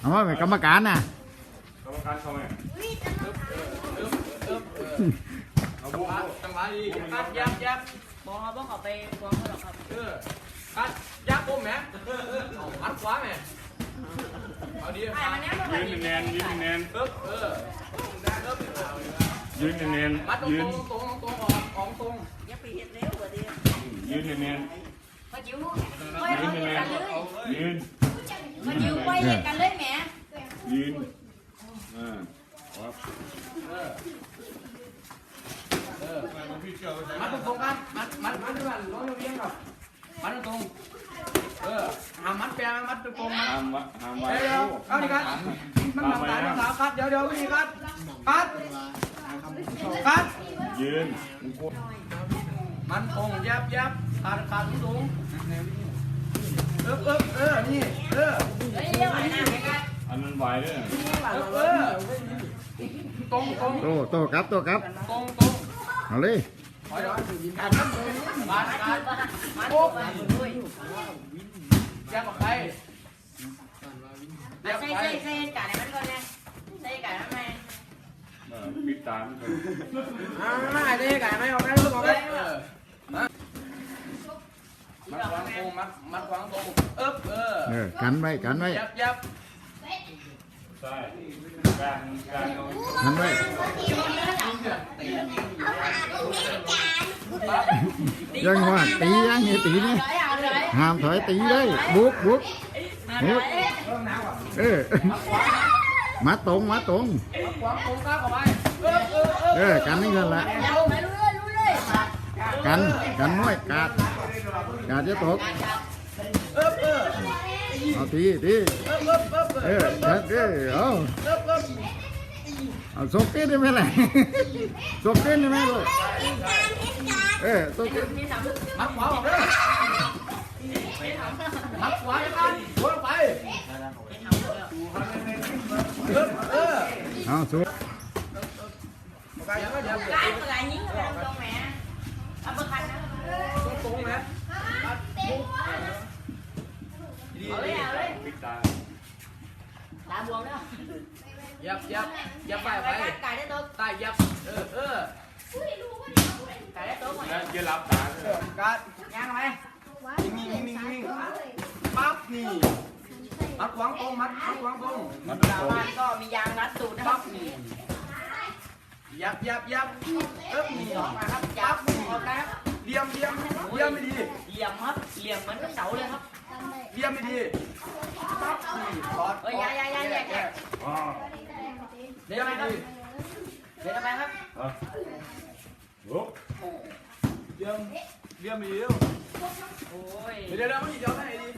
เอามาเป็นกรรมการน่ะกรรมการเขาไงเอาบุกจังหวะดีกัดยับยับบอกเขาบอกเขาไปฟ้องเขาหรอกครับเออกัดยับผมแม่มัดขวาแม่เอาดีไอ้มันเนี้ยมันยืนแนนยืนแนนปึ๊บเออยืนแนนมัดตรงยืนตรงตรงออกออกตรงอย่าไปเห็นเร็วกว่านี้ยืนแนนมาจิ้วไว้เขาเห็นกันเลยยืน มาจิ้วไว้เห็นกันเลยแหมยืนอ่ามัดตรงกันมัดมัดมัดด้วยร้องเรียงครับมัดตรงเออหามัดแปลมัดตรงมัดหามหามไว้เดี๋ยวเอาดิกัดมันหนักตายมันหนากัดเดี๋ยวเดี๋ยววิธีกัดกัดกัดยืนมันตรงยับยับขาดขาดสูง เออเออเออนี่เออเฮ้ยเรียกว่าหน้าไปกันอันนั้นไหวด้วยเออเออตรงตรงโตโตครับโตครับตรงตรงเอาเลยถอยหลังกัดกัดกัดมาโอ้ยยับออกไปยับใส่อกไปใส่ใส่กาดมันก่อนเลยใส่กาดมันไหมปิดตาอ่าไอ้นี่ไก่ไม่ออกไปลูกออกไป มัดวางตรงมัดมัดวางตรงเอ๊บเออเออกันไว้กันไว้ยับยับใช่การการกันไว้ยังว่าตียังนี่ตีนี่เลยเอาเลยห้ามถอยตีเลยบุกบุกบุกเออมาตรงมาตรงวางตรงข้างออกไปเอ๊บเออเออเออกันนี่กันละเอาไปรู้เลยรู้เลยกันกันน้อยกาด กาดจะตกเอ๊บเออเอาตีตีเอ๊บเอ๊บเอ๊บเออชัดเออเอาเอ๊บเอ๊บเอาสก เต้นได้ไหมล่ะสกเต้นได้ไหมลูกเออสกเต้นมัดขวาออกเลยมัดขวากันวนไปเอ๊บเออเอาสุกไปยังก็ยับกายเมื่อไหร่ยิงไปตรงแหมเอาเบอร์คันนะตรงไหมเอาเลยเอาเลยปิดตาตาบวมแล้วยับยับยับไปไปไปกายได้ตัวใต้ยับเออเออกายได้ตัวหมดแล้วจะรับตากัดยังไงนิ่งนิ่งนิ่งนิ่งปั๊บนี่มัดขวางตรงมัดมัดขวางตรงมันชาวบ้านก็มียางรัดตูดนะครัปั๊บบนี่ยับยับยับเอ๊บนี่ออกมาครับจับออกนะครับ เลี่ยมเลี่ยมเลี่ยมไม่ดีเหลี่ยมครับเหลี่ยมเหมือนกับเสาเลยครับเลี่ยมไม่ดีปั๊บนี่ถอดเฮ้ยยายายายาแยกอ๋อเลี่ยมไม่ดีเดี๋ยวทำไมครับลุกเลี่ยมเลี่ยมไม่ดีโอ้ยเดี๋ยวเดี๋ยวมันจะย้อนให้ดี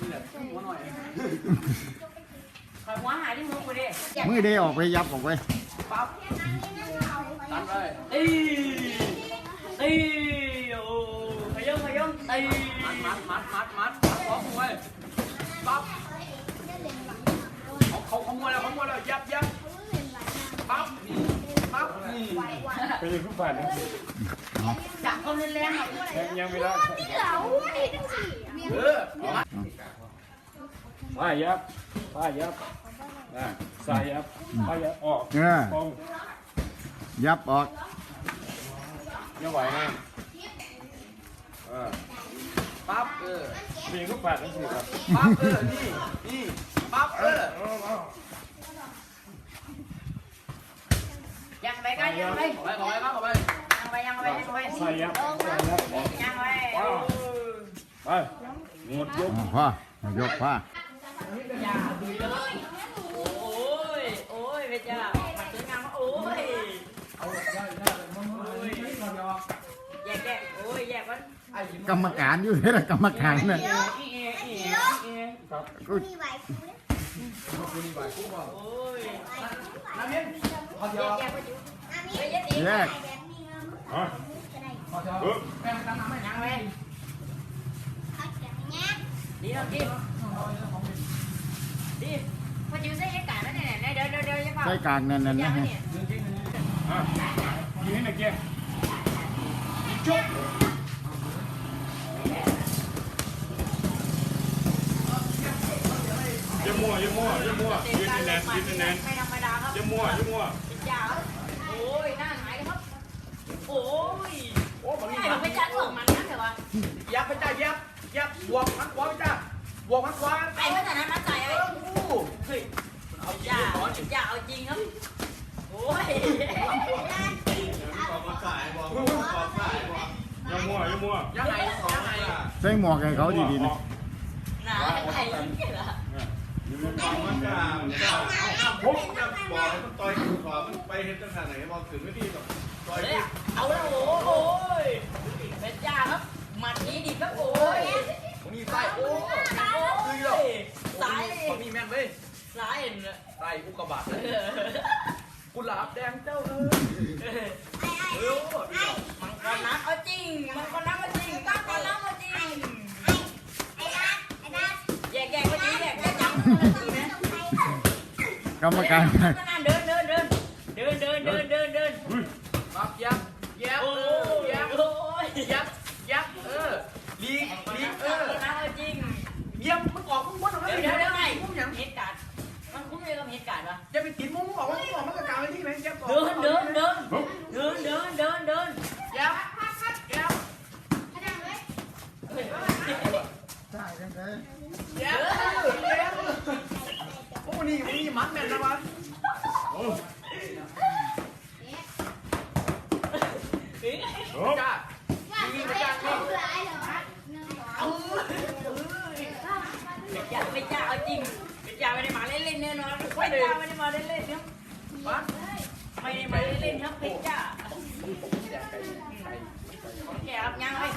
นี่แหละหัวหน่อยคอยหัวหายที่มือกูดิมือเดออกไปยับออกไปปั๊บตันเลยตีตีโอ้ขย มขยมตีมัดมัดมัดมัดมัดขวางมวยปั๊บเขาเขาขโมยแล้วขโมยแล้วยับยับปั๊บปั๊บนี่ไปยังผู้ผ่านจับคนแรงๆครับยังไม่ได้นี่เหลาไออมัดป้ายับป้ายับอ่าสายยับป้ายับออกเออตรงยับออกยังไหวนะอ่า ปั๊บเออไปยังผู้ผ่านทั้งสี่ครับปั๊บเออนี่นี่ปั๊บเออยังไปกันยังไปขอไปขอไปครับขอไปยังไปยังไปยังไปสายยับสายยับออกยังไปไปหมดยกอ๋อพ่อยกพ่อโอ้ยโอ้ยเวจ้ามาถึงงานโอ้ยเอาได้ได้มันมันนี่มันยอแยกแยกโอ้ยแยกมันไอ้ยิ้ม กรรมการอยู่นี่แหละกรรมการน่ะอีเออีเออีเอกูคุณนี่ไปคู่บ่โอ้ยน้ำเย็นขอเดีแยยวกแยกไปอยู่เฮ้ยยัดอีแยกอะขอเดียวปึ๊บแป้งตั้งน้ำให้ยังไปดีครับดีดีพอจิ้วใส่ไอ้ไก่แล้วเนี่ยเดี๋ยวเดี๋ยวเดี๋ยวยังเปล่าใส่กลางนั่นนั่นยันะงฮะเนี่ยอะยิงให้หน่อยเกียร์ มั่วอย่า มั่วยืนการแน่นยืดนแน่นไม่ธรรมดาครับอย่ามั่วอย่ามั่วเป็นยาครับโอ้ยหน้าหายครับ โอ้ยโอ้บางทีไม่มันไม่จัดหรอกมันนะแต่ว่ายับไปจ้ายับยับบวกมันขวาไปจ้าบวกมันขวาไอ้เมื่อแต่นั้นมันใส่เอไอ้อกูเฮ้ยเอาจริงยาก่อยาเอาจริงครับโอ้ยอย่ามั่วย่ามั่วยังไงยังไงใส่หมวกให้เขาดีๆนะหนาไอ้นี่เหรอ มันก็มันก็เอาพกจะบอกให้มันต่อยขึ้นขวามันไปเห็นตั้งแต่ไหนบอกถึงไม่ดีหรอกต่อยเฮ้ยเอาแล้วโอ้ยเป็นยาครับหมัดนี้ดีครับโอ้ยมีไส้โอ้โอ้ยสายผมมีแม่นเลยสายเนี่ยไส้อุกกาบาตเลยกุหลาบแดงเจ้าเออเออมังกรน้ำเอาจริงมังกรน้ำเอาจริงมังกรน้ำเอาจริงแยกแยกก็ดีแยกแยกจังดีไหม กรรมการ เดินเดินเดินเดินเดินเดินเดินเดินครับยับยับโอ้เออยับโอ้ยยับยับเออลีลีเออน้ำเอาจริงเยี่ยมมึงออกมึงมันออกมาเดี๋ยวเดี๋ยวไงมึงอย่างเหตุการณ์มันคุ้มเลยกับเหตุการณ์ปะจะไปติดมึงมึงออกมึงออกมันกระกายไปที่ไหนเดินเดินเดินเดินเดินเดิน ยับยับยับยับโอ้นี่นี่มัดแม่นนะวะ โอ้ จ้าดีนะจ้านี่ เป็นจ่าเป็นจ่าเอาจริงเป็นจ่าไม่ได้มาเล่นเล่นแน่นอนเป็นจ่าไม่ได้มาเล่นเล่นครับ มัด ไม่ได้มาเล่นเล่นครับเป็นจ่า แดกไก่ไก่ ของ แกรับยังเล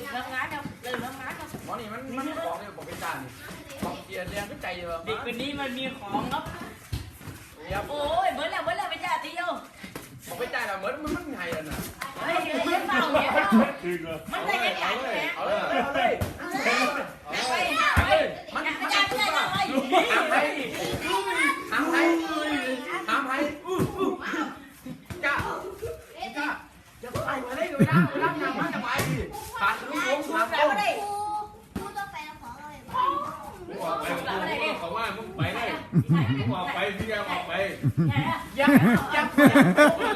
มน้ำงานเนาะลืมน้ำงานเนาะหมอนี่มันมันของเนี่ยผมเป็นจานนี่ของเรียนเร์แรงก็ใจอยู่เด็กคนนี้มันมีของครับโอ้ยเหมือนแล้วเหมือนแล้วเป็นจานที่โยผมเป็นจานแล้วเหมือนมันมันไงล่ะนะเฮ้เดี๋ยวเาเดี๋ยมันได้ยังไงเนี่ยเอาเลยเอาเลยเอาเลยมันมันจะเป็นอะไออกไปพี่แกออกไปยับยับเขาบอกว่า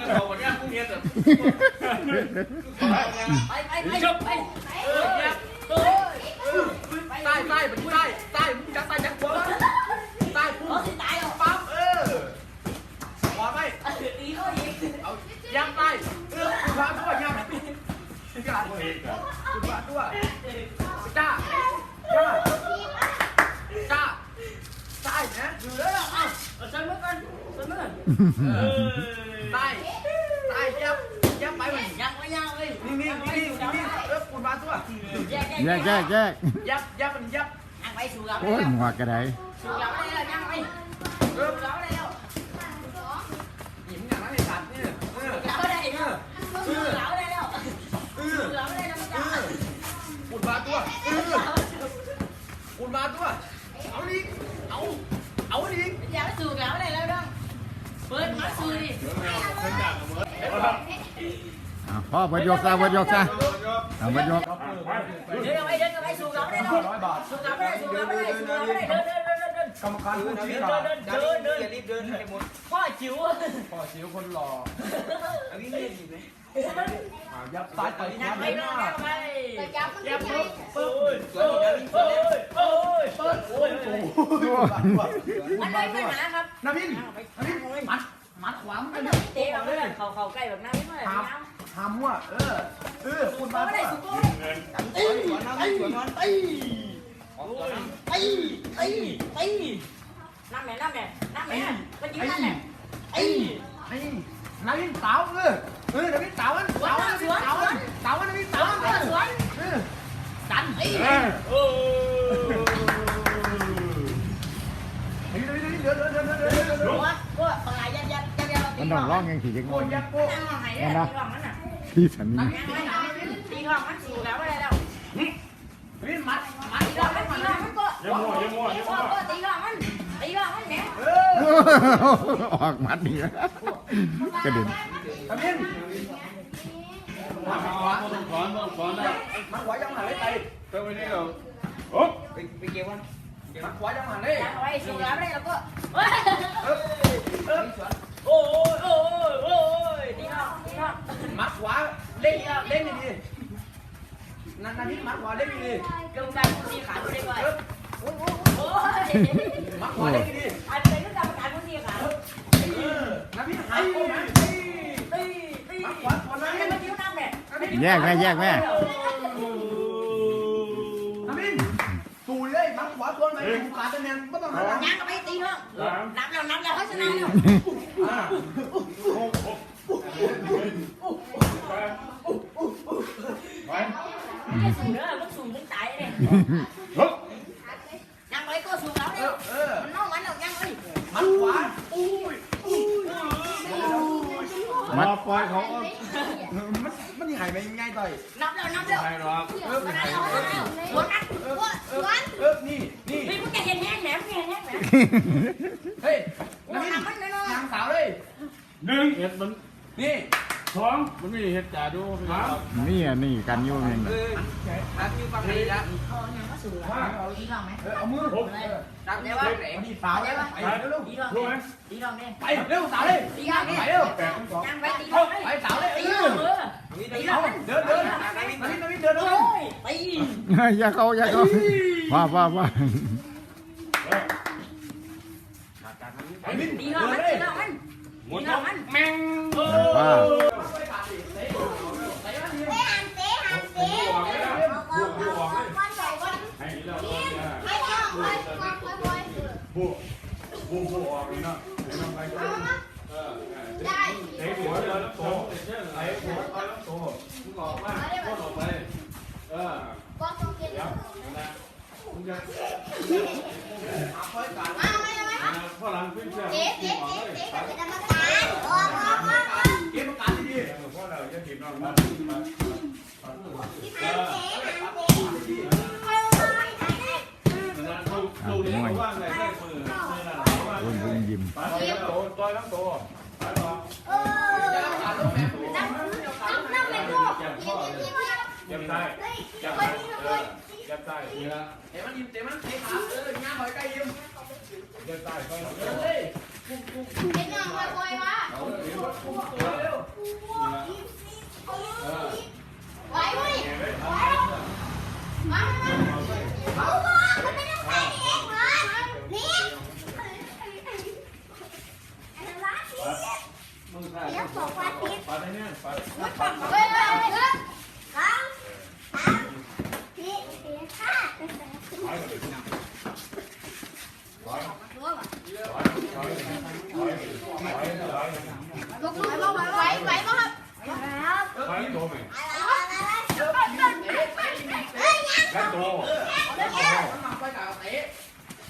ใต้ใต้ยับยับไปมันยังไม่ยังเลยนิ่นิ่นิ่นิ่เออคุณพาด้วแยกแยกแยกแยกยับยับมันยับยังไปสู่กับโอ้ยหมวกระไดสู่กับแล้วยังไปเออสู่กับแล้วหิมอย่างนั้นไอ้สัตว์เนี่ยเออสู่กับได้เนาะสู่กับได้แล้วเออสู่กับได้แล้วคุณพาตัวเออคุณพาตัวเอาดิเอาเอาดิ อยากสู่กับได้แล้วดังเปิดมาสู่ดิ อะพ่อเบิดยกซะเบิดยกซะเอาเบิดยกเดินไปเดินไปสู่กับได้แล้วร้อยบาทสู่กับได้สู่กับได้สู่กับได้เดินเดินเดินเดินกรรมการผู้ชี้เดิขาดนเดินเดินเดินอย่ารีบเดินให้หมดพ่อจิ๋วพ่อชิวคนหล่ออันนี้เล่นดีไหมยับซ้ายไปยัยังบไปไม่ยัน่างไปยับปุ๊บปุ๊บโอ้ยโอ้ยโอ้ยโอ้ยเปิดโอ้มันไม่ไม่หมาครับนาวินนาวินมัด มัดขวามันเตะเอาเลยเขาเขาใกล้แบบนั้นไม่ได้น้ำทำว่ะเออเออคุณเขามาไม่ได้สุกเลยตีสวนน้ำสวนน้ำตีตีตีตีน้ำแม่น้ำแม่น้ำแม่มันยิงน้ำแม่ตีนี่นาวินเต๋าเออเออนาวินเต๋ามันเต๋ามันเต๋ามันเต๋ามันนาวินสวเต๋านสวนเออดันตีเออ นี่นี่นี่เดี๋ยวเดี๋ยวเดี๋ยวเดี๋ยวเดี๋ยวเดี๋ยวมันต้องร้องยังขี่ยังงงนะที่ฉันนี่ออกมัดนี่กระเด็นถอนถอนได้มันไหวยังหายไปเติมไปนี่เหรอไปเกี่ยวกัน มัดขวายังหันเลยยังไว้สูแล้วไม่ได้แล้วก็เออเออสวนโอ้ยโอ้ยโอ้ยตีกล่องตีกล่องมัดขวาเล่นเล่นดีๆนั่นนั่นนี่มัดขวาเล่นดีกรรมการผู้ชี้ขาดไม่ได้ๆเออโอ้ยมัดขวาเล่นดีอันเป็นกรรมการผู้ชี้ขาดๆเออนั่นพี่หายโอ้ยตีตีมัดขวาขวานั่นให้มันยิ้มน้ำแม่แยกแม่แยกแม่ ไปไม่สูงเด้อมันสูงถึงตายเลย ฮึบ ยังไว้ก็สูงแล้ว เอ เนี่ย อเออ มันน้องมันเอายังไว้ มัดขวา มัด ปล่อยเขา มันมันหายไปง่ายต่อย นับแล้วนับแล้ว ไปหรอก เออ นับแล้วนับแล้วหัวนัดหัวหัว เออนี่นี่ นี่มึงจะเห็นแห้งแหนมเห็นแห้งแหนม เฮ้ย หัว นั่น นับมันเลยเนาะ นางสาวเลย หนึ่ง เห็ดมัน นี่ สองมันมีเห็ดจ่าดูพี่น้องนี่อะนี่กันโยมเองเอออันนี้ฟังดีแล้วเขายังก็สูงแล้วตีกล่องไหมเออเอามือหกจับเดี๋ยวว่าดีสาวเลยไปเร็วตีกล่องรู้ไหมตีกล่องเนี่ยไปเร็วสาวเลยตีกล่องเนี่ยไปเร็วแปดทั้งสองยังไว้ตีกล่องเลยไปสาวเลยตีเอกล่อองเออตีกล่องมันเดินเดินนาวินนาวินนาวินเดินเดิโอ้นยตีอย่าเข้าอย่าเข้าว่าว่าว่านาวินตีเดิกล่องนมันเลตียกล่องมันหมดตีกล่องมันแม่งเอ่าให้เราเนี่ยบวกบวกออกเลยเนาะ ใต้นี่ละเตะมันยิ้มเตะมันเตะขาเออหน้าหอยไก่ยิ้มเดินใต้ไปเฮ้ยพุ่งพุ่งพุ่งเป็ยังไงวะวะเอาเร็วพุ่งวเร็วไหวไหมไหว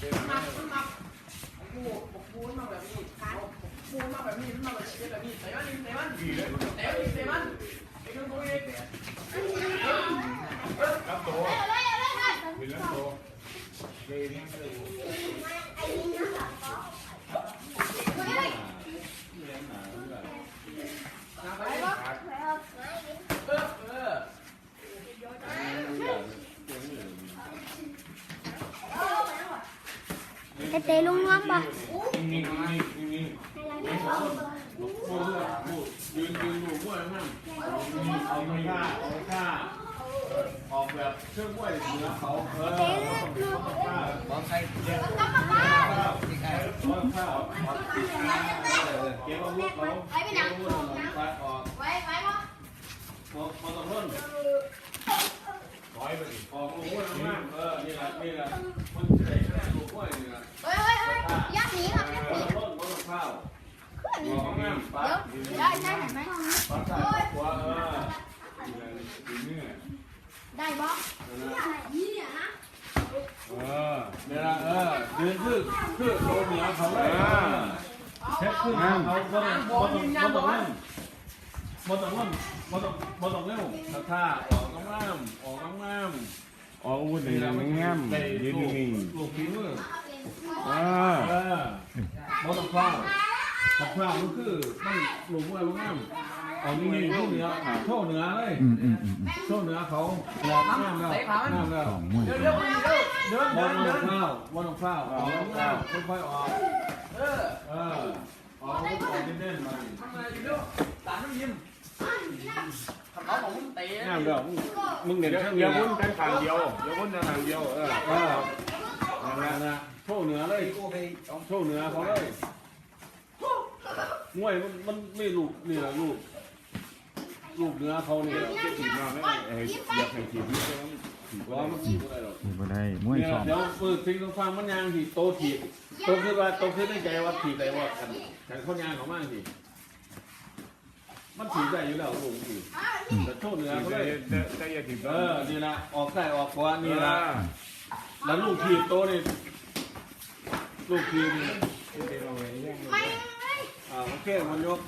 มันมามันมาปูปูมันมาแบบนี้ปูมาแบบนี้มันมาแบบนี้แบบนี้เตะมันเตะมันดีเลยเตะมันเตะมันไอ้คนตัวเองแล้วโตวินแล้วโตเกมเลย เตะลงน้ำปะยืนยืนอยู่บ้วยนั่นเอาไม่กล้าเอาไม่กล้าออกแบบเชือกบ้วยเหนือเขาเออขอใครเด็กข้าวข้าวข้าวเก็บอาวุธเขาไว้ไปหนังไว้ไว้ปะพอพอตะพ้นร้อยไปดิออกอาวุธมากเออนี่แหละนี่แหละ เฮ้ยเฮ้ยเฮ้ยยักหนีครับยักหนีต้าวออกงามเดี๋ยวได้ได้เห็นไหมปัดใส่หัวเออดีเนื้อได้บ่นี่เนี่ยนะเออเนี่ยละเออยืนคือคือโตเหนือเขาเลยเช็ดขึ้นเขาเขาบ่ต้องบ่ต้องบ่ต้อล่นบ่ต้อล่นบ่ต้องบ่ต้องเร็วท่าออกงามออกงาม ออกอาวุธนี่นะมันงามยืนนิ่งลูกฝีมือๆอ่าเออบ่ต้องพลาดถ้าพลาดมันคือมันลูกมือมันงามเอานี่นี่โชว์เหนือโชว์เหนือเลยอืมอืมอืมโชว์เหนือเขางามแล้วงามแล้วสองมเดี๋ยวเดี๋ยวเดี๋ยวเดินบเดิอลเดินข้าวบอลข้าวออกข้าวค่อยๆออกเออเออออกออกเด่นๆมาทำอะไรอยู่เดี๋ยวตาน้ำยิ้ม ทำน้องของมึงเตะงามเด้อมึงเดี๋ยวเดี๋ยววุ้นกันขางเดียวเดี๋ยววุ้นกันขางเดียวเออเออนั่นนะโชว์เหนือเลยโชว์เหนือเขาเลยมวยมันมันไม่ลูกนี่แหละลูกลูกเหนือเขาเนี่ยเจ็บถีบมาไม่ได้เอ้ยอยากให้ถีบนี่ก็ต้องถีบว่าว่ามันถีบอะไรหรอกนี่บ่ได้มวยเนี่ยซ้อมเดี๋ยวฝึกสิ่งต้องฟังมันยางถีบโตถีบโตคือว่าโตคือในใจว่าถีบอะไรว่ากันกันข้อยางของมันถีบ มันถีบได้อยู่แล้วลูกถีบแต่โชว์เหนือเขาเลยแต่อย่าถีบเออนี่ละออกใส่ออกขวานี่ละแล้วลูกทีบโตนี่ลูกทีบนี่ไม่อ่าโอเคมันยก